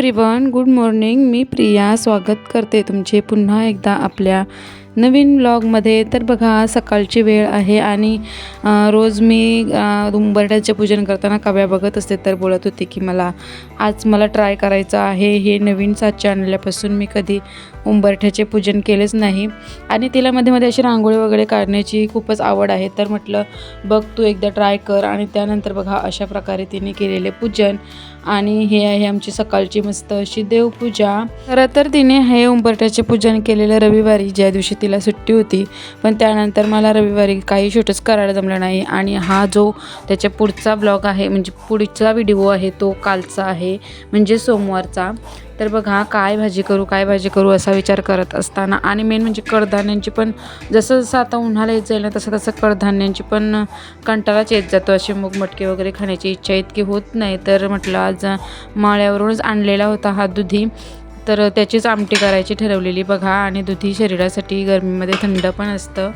Everyone good morning मी प्रिया स्वागत करते तुमचे पुन्हा एकदा आपल्या नवीन ब्लॉगमध्ये तर बघा सकाळची वेळ आहे आणि रोज मी अं, उंबरठ्याचे पूजन करताना कव्या बघत असते. तर बोलत होते की मला आज मला ट्राय करायचं आहे. हे नवीन साचे आणल्यापासून मी कधी उंबरठ्याचे पूजन केलेच नाही. आणि तिला मध्ये मध्ये अशी रांगोळी वगैरे काढण्याची खूपच आवड आहे. तर म्हटलं बघ तू एकदा ट्राय कर. आणि त्यानंतर बघा अशा प्रकारे तिने केलेले पूजन. आणि हे आहे आमची सकाळची मस्त अशी देवपूजा. खरं तर तिने हे उंबरट्याचे पूजन केलेलं रविवारी ज्या दिवशी तिला सुट्टी होती पण त्यानंतर मला रविवारी काही शूटच करायला जमलं नाही. आणि हा जो त्याच्या पुढचा ब्लॉग आहे म्हणजे पुढचा व्हिडिओ आहे तो कालचा आहे म्हणजे सोमवारचा. तर बघा काय भाजी करू काय भाजी करू असा विचार करत असताना. आणि मेन म्हणजे कडधान्यांची पण जसं जसं आता उन्हाळा येत जाईल ना तसं तसं कडधान्यांची पण कंटाळाच येत जातो. असे मूग मटके वगैरे खाण्याची इच्छा इतकी होत नाही. तर म्हटलं आज माळ्यावरूनच आणलेला होता हा दुधी. तर त्याचीच आमटी करायची ठरवलेली बघा. आणि दुधी शरीरासाठी गरमीमध्ये थंड पण असतं.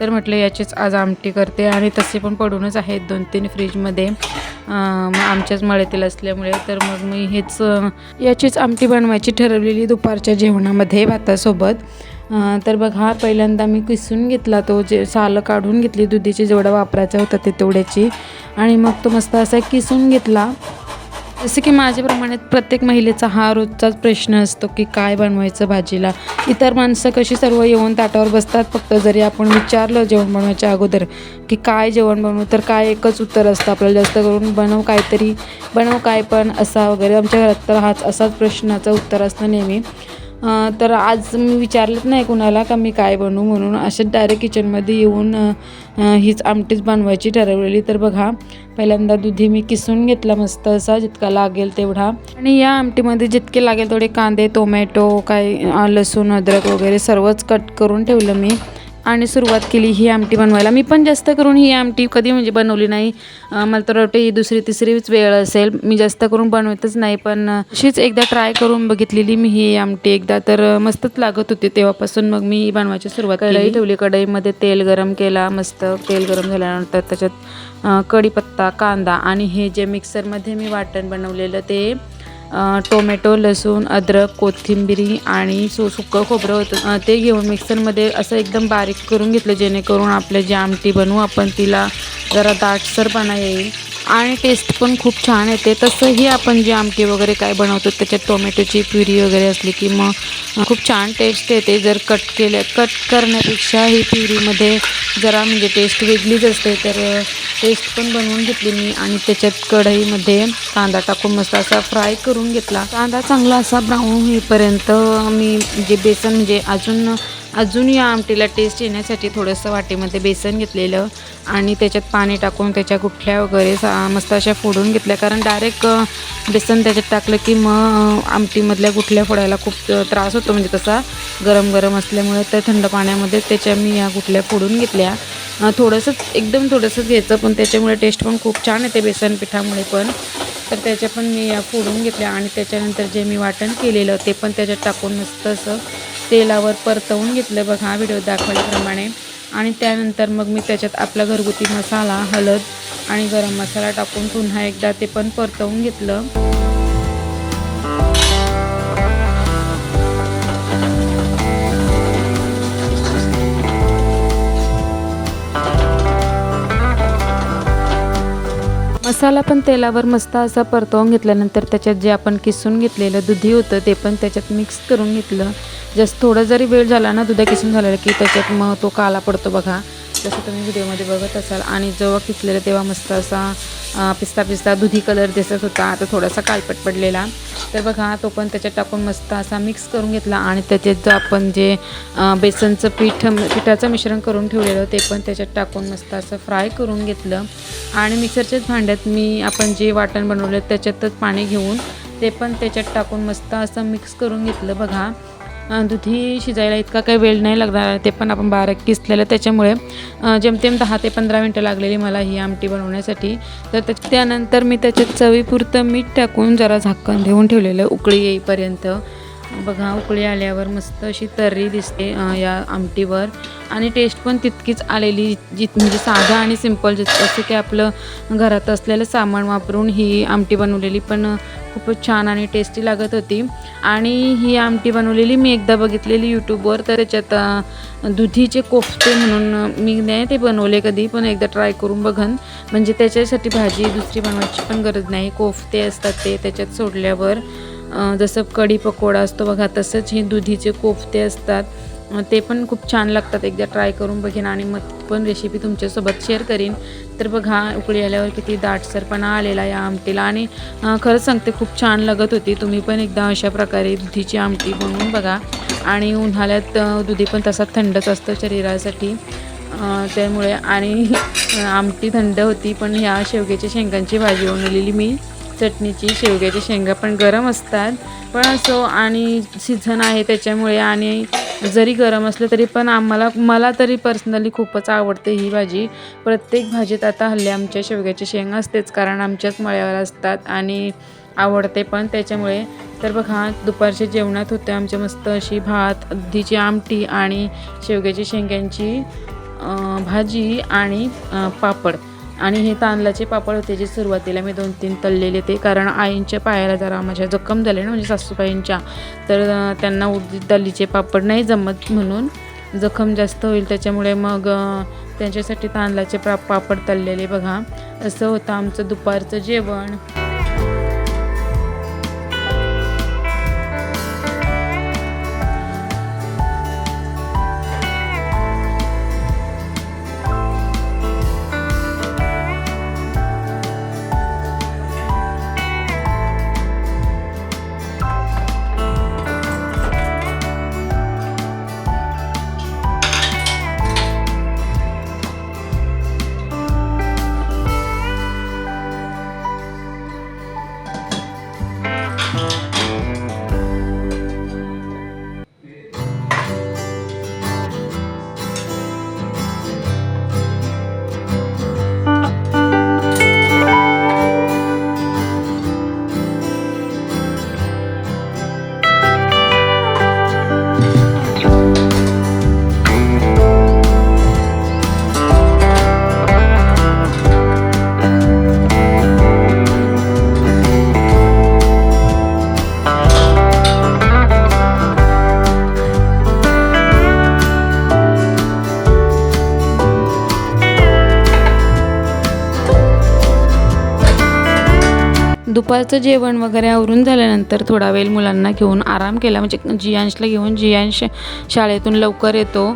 तर म्हटलं याचीच आज आमटी करते. आणि तसे पण पडूनच आहेत दोन तीन फ्रीजमध्ये. मग आमच्याच मळ्यातील असल्यामुळे. तर मग मी हेच याचीच आमटी बनवायची ठरवलेली दुपारच्या जेवणामध्ये भातासोबत. तर बघा पहिल्यांदा मी किसून घेतला तो जे सालं काढून घेतली. दुधीची जेवढा वापरायचा होता ते तेवढ्याची. आणि मग तो मस्त असा किसून घेतला. जसं की माझ्याप्रमाणे प्रत्येक महिलेचा हा रोजचाच प्रश्न असतो की काय बनवायचं भाजीला. इतर माणसं कशी सर्व येऊन ताटावर बसतात फक्त जरी आपण विचारलं जेवण बनवायच्या अगोदर की काय जेवण बनवू तर काय एकच उत्तर असतं आपल्याला जास्त करून बनव काहीतरी बनव काय पण असा वगैरे आमच्या घरात तर हाच असाच प्रश्नाचं उत्तर असतं नेहमी. तर आज मी विचारलंच नाही कुणाला का मी काय बनवू म्हणून. असेच डायरेक्ट किचनमध्ये येऊन हीच आमटीच बनवायची ठरवलेली. तर बघा पहिल्यांदा दुधी मी किसून घेतला मस्त असा जितका लागेल तेवढा. आणि या आमटीमध्ये जितके लागेल तेवढे कांदे टोमॅटो काय लसूण अद्रक वगैरे सर्वच कट करून ठेवलं मी. आणि सुरुवात केली ही आमटी बनवायला. मी पण जास्त करून ही आमटी कधी म्हणजे बनवली नाही. मला तर वाटतं ही दुसरी तिसरीच वेळ असेल. मी जास्त करून बनवतच नाही पण अशीच एकदा ट्राय करून बघितलेली मी ही आमटी. एकदा तर मस्तच लागत होती तेव्हापासून मग मी बनवायची सुरुवात कढई ठेवली कढईमध्ये तेल गरम केला मस्त तेल गरम झाल्यानंतर त्याच्यात कढीपत्ता कांदा आणि हे जे मिक्सरमध्ये मी वाटण बनवलेलं ते टोमॅटो लसूण अद्रक कोथिंबिरी आणि सु सुकं खोबरं होतं. ते घेऊन मिक्सरमध्ये असं एकदम बारीक करून घेतलं जेणेकरून आपलं जी आमटी बनवू आपण तिला जरा दाटसरपणा येईल आणि टेस्ट पण खूप छान येते. तसंही आपण जी आमटी वगैरे काय बनवतो त्याच्यात टोमॅटोची प्युरी वगैरे असली की मग खूप छान टेस्ट येते. जर कट केल्या कट करण्यापेक्षा ही प्युरीमध्ये जरा म्हणजे टेस्ट वेगळीच असते. तर टेस्ट पण बनवून घेतली मी आणि त्याच्यात कढईमध्ये कांदा टाकून मस्त असा फ्राय करून घेतला. कांदा चांगला असा ब्राऊन होईपर्यंत मी जे बेसन म्हणजे अजून अजून या आमटीला टेस्ट येण्यासाठी थोडंसं वाटीमध्ये बेसन घेतलेलं आणि त्याच्यात पाणी टाकून त्याच्या गुठल्या वगैरे सा मस्त अशा फोडून घेतल्या. कारण डायरेक्ट बेसन त्याच्यात टाकलं की मग आमटीमधल्या गुठल्या फोडायला खूप त्रास होतो. म्हणजे तसा गरम गरम असल्यामुळे तर थंड पाण्यामध्ये त्याच्या मी या गुठल्या फोडून घेतल्या. थोडंसंच एकदम थोडंसंच घ्यायचं पण त्याच्यामुळे टेस्ट पण खूप छान येते बेसन पिठामुळे पण. तर त्याच्या पण मी या फोडून घेतल्या आणि त्याच्यानंतर जे मी वाटण केलेलं ते पण त्याच्यात टाकून मस्त असं तेलावर परतवून घेतलं. बघा व्हिडिओ दाखवल्याप्रमाणे. आणि त्यानंतर मग मी त्याच्यात आपला घरगुती मसाला हळद आणि गरम मसाला टाकून पुन्हा एकदा ते पण परतवून घेतलं. मसाला पण तेलावर मस्त असा परतवून घेतल्यानंतर त्याच्यात जे आपण किसून घेतलेलं दुधी होतं ते पण त्याच्यात मिक्स करून घेतलं. जस्ट थोडा जरी वेळ झाला ना दुधा किसून झालेला की त्याच्यात मग तो काला पडतो बघा. जसं तुम्ही व्हिडिओमध्ये बघत असाल. आणि जेव्हा किसलेलं तेव्हा मस्त असा पिस्ता पिस्ता दुधी कलर दिसत होता. आता थोडासा कालपट पडलेला. तर बघा तो पण त्याच्यात टाकून मस्त असा मिक्स करून घेतला आणि त्याच्यात जो आपण जे बेसनचं पीठ पिठाचं मिश्रण करून ठेवलेलं ते पण त्याच्यात टाकून मस्त असं फ्राय करून घेतलं. आणि मिक्सरच्याच भांड्यात मी आपण जे वाटण बनवलं त्याच्यातच पाणी घेऊन ते पण त्याच्यात टाकून मस्त असं मिक्स करून घेतलं. बघा दुधी शिजायला इतका काही वेळ नाही लागणार ते पण आपण बारीक किसलेलं त्याच्यामुळे जेमतेम दहा ते पंधरा मिनटं लागलेली मला ही आमटी बनवण्यासाठी. तर त्यानंतर मी त्याच्यात चवीपुरतं मीठ टाकून जरा झाकण देऊन ठेवलेलं उकळी येईपर्यंत. बघा उकळी आल्यावर मस्त अशी तर्री दिसते या आमटीवर. आणि टेस्ट पण तितकीच आलेली जित म्हणजे साधा आणि सिंपल जसं की आपलं घरात असलेलं सामान वापरून ही आमटी बनवलेली पण खूपच छान आणि टेस्टी लागत होती. आणि ही आमटी बनवलेली मी एकदा बघितलेली यूट्यूबवर तर त्याच्यात दुधीचे कोफ्ते म्हणून मी नाही ते बनवले कधी पण एकदा ट्राय करून बघन. म्हणजे त्याच्यासाठी भाजी दुसरी बनवायची पण गरज नाही. कोफते असतात ते त्याच्यात सोडल्यावर. जसं कढी पकोडा असतो बघा तसंच हे दुधीचे कोफते असतात. ते पण खूप छान लागतात. एकदा ट्राय करून बघेन आणि मग पण रेसिपी तुमच्यासोबत शेअर करीन. तर बघा उकळी आल्यावर किती दाटसरपणा आलेला या आमटीला आणि खरंच सांगते खूप छान लागत होती. तुम्ही पण एकदा अशा प्रकारे दुधीची आमटी बनवून बघा. आणि उन्हाळ्यात दुधी पण तसा थंडच असतं शरीरासाठी. त्यामुळे आणि आमटी थंड होती पण ह्या शेवग्याच्या शेंगांची भाजी बनवलेली मी. चटणीची शेवग्याच्या शेंगा पण गरम असतात. पण असो आणि सीझन आहे त्याच्यामुळे आणि जरी गरम असलं तरी पण आम्हाला मला तरी पर्सनली खूपच आवडते ही भाजी. प्रत्येक भाजीत आता हल्ली आमच्या शेवग्याची शेंगा असतेच कारण आमच्याच मळ्यावर असतात आणि आवडते पण त्याच्यामुळे. तर बघा दुपारच्या जेवणात होते आमच्या मस्त अशी भात दुधीची आमटी आणि शेवग्याची शेंग्यांची भाजी आणि पापड. आणि हे तांदळाचे पापड होते जे सुरुवातीला मी दोन तीन तळलेले ते कारण आईंच्या पायाला जरा माझ्या जखम झाले ना म्हणजे सासूबाईंच्या तर त्यांना उडीद दालीचे पापड नाही जमत म्हणून जखम जास्त होईल. त्याच्यामुळे मग त्यांच्यासाठी तांदळाचे पा पापड तळलेले बघा. असं होतं आमचं दुपारचं जेवण. दुपारचं जेवण वगैरे आवरून झाल्यानंतर थोडा वेळ मुलांना घेऊन आराम केला. म्हणजे जियांशला घेऊन जियांश शाळेतून लवकर येतो.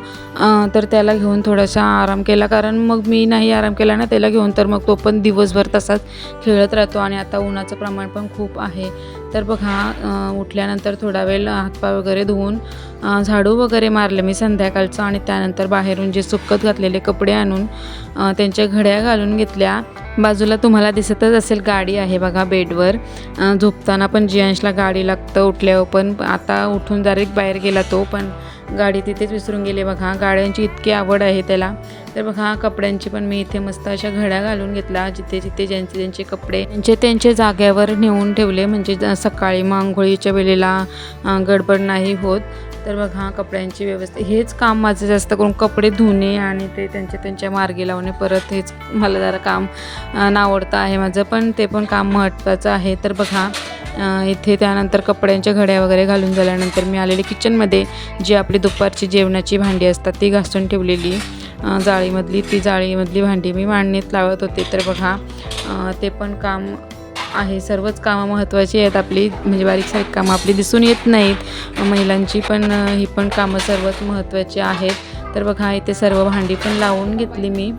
तर त्याला घेऊन थोडासा आराम केला. कारण मग मी नाही आराम केला ना त्याला घेऊन तर मग तो पण दिवसभर तसाच खेळत राहतो आणि आता उन्हाचं प्रमाण पण खूप आहे. तर बघा उठल्यानंतर थोडा वेळ हातपाय वगैरे धुवून झाडू वगैरे मारलं मी संध्याकाळचं आणि त्यानंतर बाहेरून जे सुकत घातलेले कपडे आणून त्यांच्या घड्या घालून घेतल्या. बाजूला तुम्हाला दिसतच असेल गाडी आहे बघा बेडवर. झोपताना पण जियांशला गाडी लागतं उठल्यावर पण आता उठून डायरेक्ट बाहेर गेला तो पण गाडी तिथेच विसरून गेले. बघा गाड्यांची इतकी आवड आहे त्याला. तर बघा कपड्यांची पण मी इथे मस्त अशा घड्या घालून घेतला जिथे जिथे ज्यांचे ज्यांचे कपडे त्यांचे त्यांच्या जाग्यावर नेऊन ठेवले. म्हणजे सकाळी मग आंघोळीच्या वेळेला गडबड नाही होत. तर बघा कपड्यांची व्यवस्था हेच काम माझं जास्त करून कपडे धुणे आणि ते त्यांच्या त्यांच्या मार्गी लावणे परत हेच मला जरा काम नावडतं आहे माझं पण ते पण काम महत्त्वाचं आहे. तर बघा इथे त्यानंतर कपड्यांच्या घड्या वगैरे घालून झाल्यानंतर मी आलेली किचनमध्ये जी आपली दुपारची जेवणाची भांडी असतात ती घासून ठेवलेली. जाळीमधली ती जाळीमधली भांडी मी मांडणीत लावत होते. तर बघा ते पण काम आहे. सर्वच कामं महत्त्वाची आहेत. आपली म्हणजे बारीक सारीक कामं आपली दिसून येत नाहीत. महिलांची पण ही पण कामं सर्वच महत्त्वाची आहेत. तर बघा इथे सर्व भांडी पण लावून घेतली मी.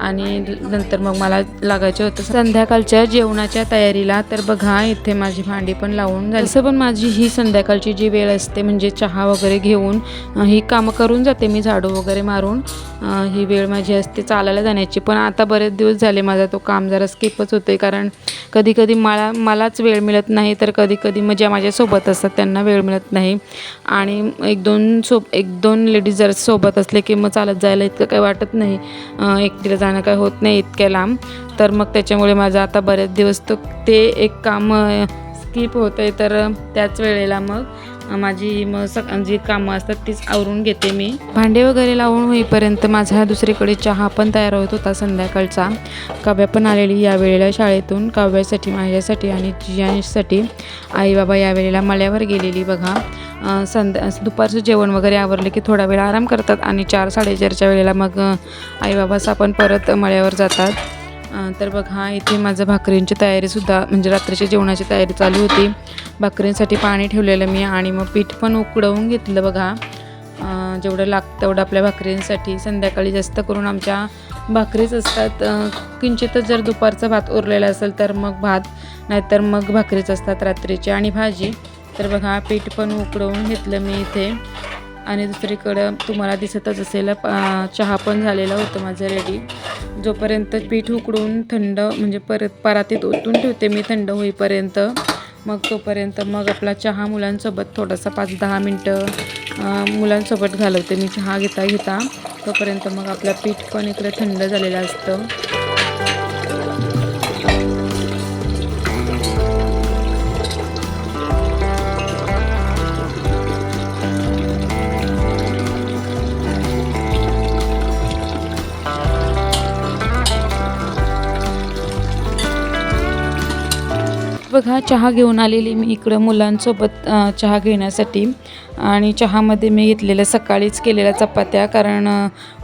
आणि नंतर मग मला लागायचं होतं. संध्याकाळच्या जेवणाच्या तयारीला तर बघा इथे माझी भांडी पण लावून झाली. असं पण माझी ही संध्याकाळची जी वेळ असते म्हणजे चहा वगैरे घेऊन ही कामं करून जाते मी झाडू वगैरे मारून. ही वेळ माझी असते चालायला जाण्याची. पण आता बरेच दिवस झाले माझा तो काम जरा स्किपच होते कारण कधी कधी मला मलाच वेळ मिळत नाही तर कधी कधी मग ज्या माझ्यासोबत असतात त्यांना वेळ मिळत नाही. आणि एक दोन सो एक दोन लेडीज जर सोबत असले की मग चालत जायला इतकं काही वाटत नाही. अं, एकटीला जाणं काय होत नाही इतक्या लांब. तर मग त्याच्यामुळे माझं आता बरेच दिवस तो ते एक काम स्किप होतं आहे तर त्याच वेळेला मग माझी मग सक जी कामं असतात तीच आवरून घेते मी. भांडे वगैरे लावून होईपर्यंत माझा दुसरीकडे चहा पण तयार होत होता संध्याकाळचा. काव्या पण आलेली या वेळेला शाळेतून. काव्यासाठी माझ्यासाठी आणि जियानीसाठी आई बाबा या वेळेला मळ्यावर गेलेली बघा. संध्या दुपारचं जेवण वगैरे आवरलं की थोडा वेळ आराम करतात आणि चार साडेचारच्या वेळेला मग आईबाबास आई आपण परत मळ्यावर जातात. तर बघा इथे माझं भाकरींची तयारीसुद्धा म्हणजे रात्रीच्या जेवणाची तयारी चालू होती. भाकरींसाठी पाणी ठेवलेलं मी आणि मग पीठ पण उकडवून घेतलं बघा. जेवढं लागतं तेवढं आपल्या भाकरींसाठी. संध्याकाळी जास्त करून आमच्या भाकरीच असतात. किंचितच जर दुपारचा भात उरलेला असेल तर मग भात नाहीतर मग भाकरीच असतात रात्रीची आणि भाजी. तर बघा पीठ पण उकडवून घेतलं मी इथे. आणि दुसरीकडं तुम्हाला दिसतच असेल चहा पण झालेला होतं माझं रेडी जोपर्यंत पीठ उकडून थंड म्हणजे परत परातीत ओतून ठेवते मी थंड होईपर्यंत मग तोपर्यंत मग आपला चहा मुलांसोबत थोडासा पाच दहा मिनटं मुलांसोबत घालवते मी चहा घेता घेता तोपर्यंत मग आपलं पीठ पण इकडे थंड झालेलं असतं. बघा चहा घेऊन आलेली मी इकडं मुलांसोबत चहा घेण्यासाठी. आणि चहामध्ये मी घेतलेल्या सकाळीच केलेल्या चपात्या कारण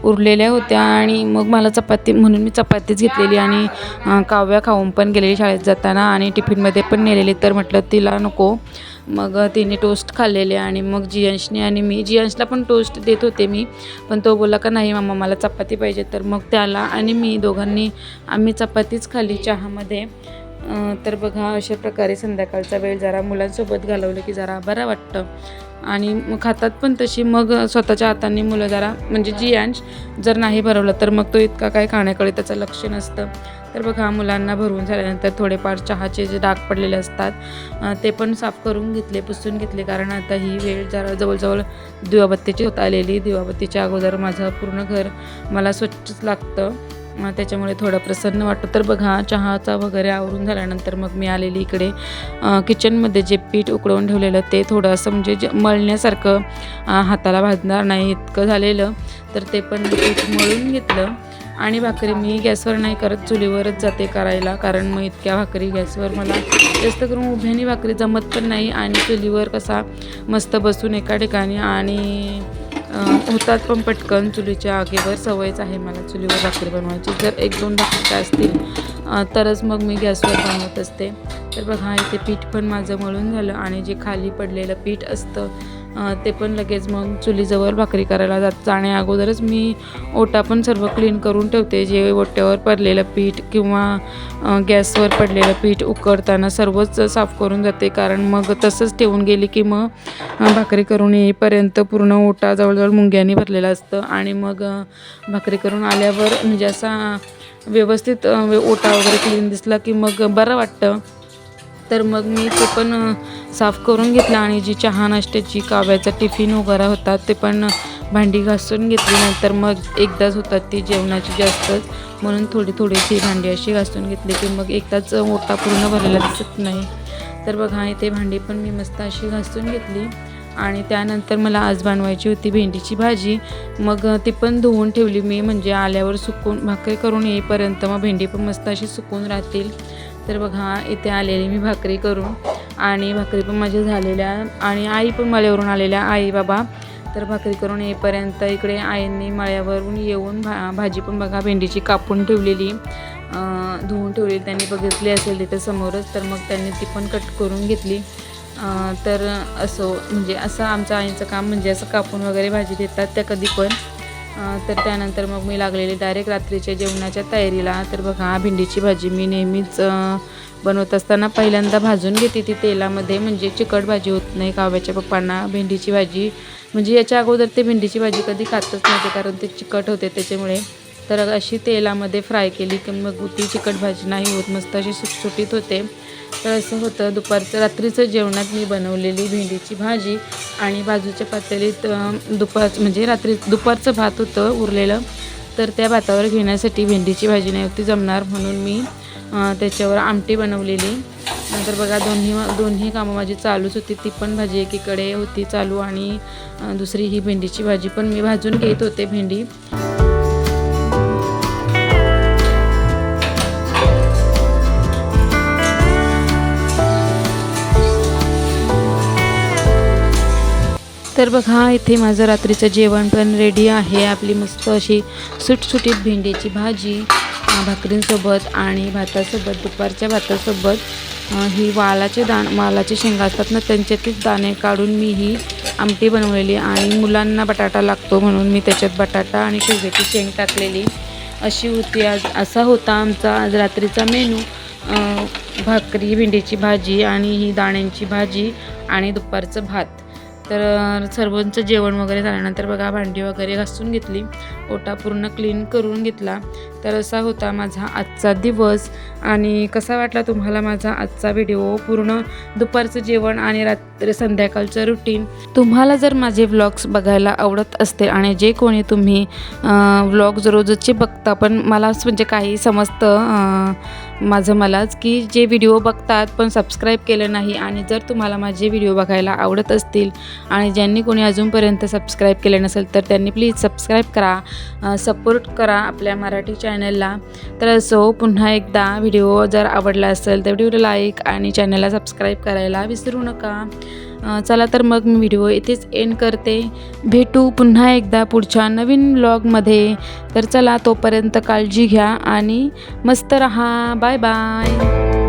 उरलेल्या होत्या आणि मग मला चपाती म्हणून मी चपातीच घेतलेली आणि काव्या खाऊन पण गेलेली शाळेत जाताना आणि टिफिनमध्ये पण नेलेली. तर म्हटलं तिला नको. मग तिने टोस्ट खाल्लेले आणि मग जियांशने आणि मी जियांशला पण टोस्ट देत होते मी. पण तो बोला का नाही मामा मला चपाती पाहिजे. तर मग त्याला आणि मी दोघांनी आम्ही चपातीच खाल्ली चहामध्ये. तर बघा अशा प्रकारे संध्याकाळचा वेळ जरा मुलांसोबत घालवलं की जरा बरं वाटतं. आणि मग खातात पण तशी. मग स्वतःच्या हाताने मुलं जरा म्हणजे जी अंश जर नाही भरवलं तर मग तो इतका काय खाण्याकडे त्याचं लक्ष नसतं. तर बघा मुलांना भरवून झाल्यानंतर थोडेफार चहाचे जे डाग पडलेले असतात ते पण साफ करून घेतले पुसून घेतले. कारण आता ही वेळ जरा जवळजवळ दिवाबत्तीची होत आलेली. दिवाबत्तीच्या अगोदर माझं पूर्ण घर मला स्वच्छच लागतं. त्याच्यामुळे थोडं प्रसन्न वाटतं. तर बघा चहाचा वगैरे आवरून झाल्यानंतर मग मी आलेली इकडे. किचनमध्ये जे पीठ उकडवून ठेवलेलं ते थोडं असं म्हणजे जे मळण्यासारखं हाताला भाजणार नाही इतकं झालेलं. तर ते पण पीठ मळून घेतलं. आणि भाकरी मी गॅसवर नाही करत चुलीवरच जाते करायला. कारण मग इतक्या भाकरी गॅसवर मला जास्त करून उभ्यानी भाकरी जमत पण नाही. आणि चुलीवर कसा मस्त बसून एका ठिकाणी आणि होतात पण पटकन चुलीच्या आगीवर सवयच आहे मला चुलीवर भाकरी बनवायची. जर एक दोन भाकरी असतील तरच मग मी गॅसवर बनवत असते. तर बघा इथे पीठ पण माझं मळून झालं आणि जे खाली पडलेलं पीठ असतं ते पण लगेच मग चुलीजवळ भाकरी करायला जात जाण्या अगोदरच मी ओटा पण सर्व क्लीन करून ठेवते. जे ओट्यावर पडलेलं पीठ किंवा गॅसवर पडलेलं पीठ उकडताना सर्वच साफ करून जाते. कारण मग तसंच ठेवून गेली की मग भाकरी करून येईपर्यंत पूर्ण ओटा जवळजवळ मुंग्यानी भरलेला असतं. आणि मग भाकरी करून आल्यावर म्हणजे असा व्यवस्थित ओटा वगैरे क्लीन दिसला की मग बरं वाटतं. तर मग मी ते पण साफ करून घेतलं आणि जी चहा नाश्त्याची काव्याचा टिफिन वगैरे होता ते पण भांडी घासून घेतली. नंतर मग एकदाच होतात ती जेवणाची जास्तच म्हणून थोडी थोडीशी भांडी अशी घासून घेतली की मग एकदाच ओटा पूर्ण भरलेला दिसत नाही. तर बघा इथे भांडी पण मी मस्त अशी घासून घेतली. आणि त्यानंतर मला आज बनवायची होती भेंडीची भाजी. मग ती पण धुवून ठेवली मी. म्हणजे आल्यावर सुकून भाकरी करून येईपर्यंत मग भेंडी पण मस्त अशी सुकून राहतील. तर बघा इथे आलेली मी भाकरी करून आणि भाकरी पण माझ्या झालेल्या आणि आई पण मळ्यावरून आलेल्या आई बाबा. तर भाकरी करून येईपर्यंत इकडे आईंनी मळ्यावरून येऊन भा भाजी पण बघा भेंडीची कापून ठेवलेली. धुवून ठेवलेली त्यांनी बघितली असेल तिथे समोरच तर मग त्यांनी ती पण कट करून घेतली. तर असो म्हणजे असं आमचं आईचं काम म्हणजे असं कापून वगैरे भाजी देतात त्या कधी पण. तर त्यानंतर मग मी लागलेली डायरेक्ट रात्रीच्या जेवणाच्या तयारीला. तर बघा भेंडीची भाजी मी नेहमीच बनवत असताना पहिल्यांदा भाजून घेते ती तेलामध्ये. म्हणजे चिकट भाजी होत नाही काव्याच्या पप्पांना. भेंडीची भाजी म्हणजे याच्या अगोदर ते भेंडीची भाजी कधी खातच नव्हते कारण ते चिकट होते त्याच्यामुळे. तर अशी तेलामध्ये फ्राय केली की मग ती चिकट भाजी नाही होत. मस्त अशी सुटसुटीत होते. तर असं होतं. दुपारचं रात्रीचं जेवणात मी बनवलेली भेंडीची भाजी आणि बाजूच्या पातेलीत दुपार म्हणजे रात्री दुपारचं भात होतं उरलेलं. तर त्या भातावर घेण्यासाठी भेंडीची भाजी नाही होती जमणार म्हणून मी त्याच्यावर आमटी बनवलेली. नंतर बघा दोन्ही दोन्ही कामं माझी चालूच होती. ती पण भाजी एकीकडे होती चालू आणि दुसरी ही भेंडीची भाजी पण मी भाजून घेत होते भेंडी. तर बघा इथे माझं रात्रीचं जेवण पण रेडी आहे. आपली मस्त अशी सुटसुटीत भेंडीची भाजी भाकरींसोबत आणि भातासोबत दुपारच्या भातासोबत. ही वालाचे दाण वालाचे शेंगा असतात ना त्यांच्यातीच दाणे काढून मी ही आमटी बनवलेली आणि मुलांना बटाटा लागतो म्हणून मी त्याच्यात बटाटा आणि शेवग्याची शेंग टाकलेली. अशी होती आज असा होता आमचा आज रात्रीचा मेनू. भाकरी भेंडीची भाजी आणि ही दाण्यांची भाजी आणि दुपारचं भात. तर सर्वांचं जेवण वगैरे झाल्यानंतर बघा भांडी वगैरे घासून घेतली. ओटा पूर्ण क्लीन करून घेतला. तर असा होता माझा आजचा दिवस. आणि कसा वाटला तुम्हाला माझा आजचा व्हिडिओ पूर्ण दुपारचं जेवण आणि रात्री संध्याकाळचं रुटीन तुम्हाला जर माझे व्लॉग्स बघायला आवडत असते आणि जे कोणी तुम्ही व्लॉग्स रोजचे बघता पण मलाच म्हणजे काही समजतं माझं मलाच की जे व्हिडिओ बघतात पण सबस्क्राईब केलं नाही आणि जर तुम्हाला माझे व्हिडिओ बघायला आवडत असतील आणि ज्यांनी कोणी अजूनपर्यंत सबस्क्राईब केले नसेल तर त्यांनी प्लीज सबस्क्राईब करा. सपोर्ट करा आपल्या मराठी चॅनलला तर असो पुन्हा एकदा व्हिडिओ जर आवडला असेल तर व्हिडिओला लाईक आणि चॅनलला सबस्क्राईब करायला विसरू नका. चला तर मग मी व्हिडिओ इथेच एंड करते. भेटू पुन्हा एकदा पुढच्या नवीन ब्लॉगमध्ये तर चला तोपर्यंत काळजी घ्या आणि मस्त रहा. Bye bye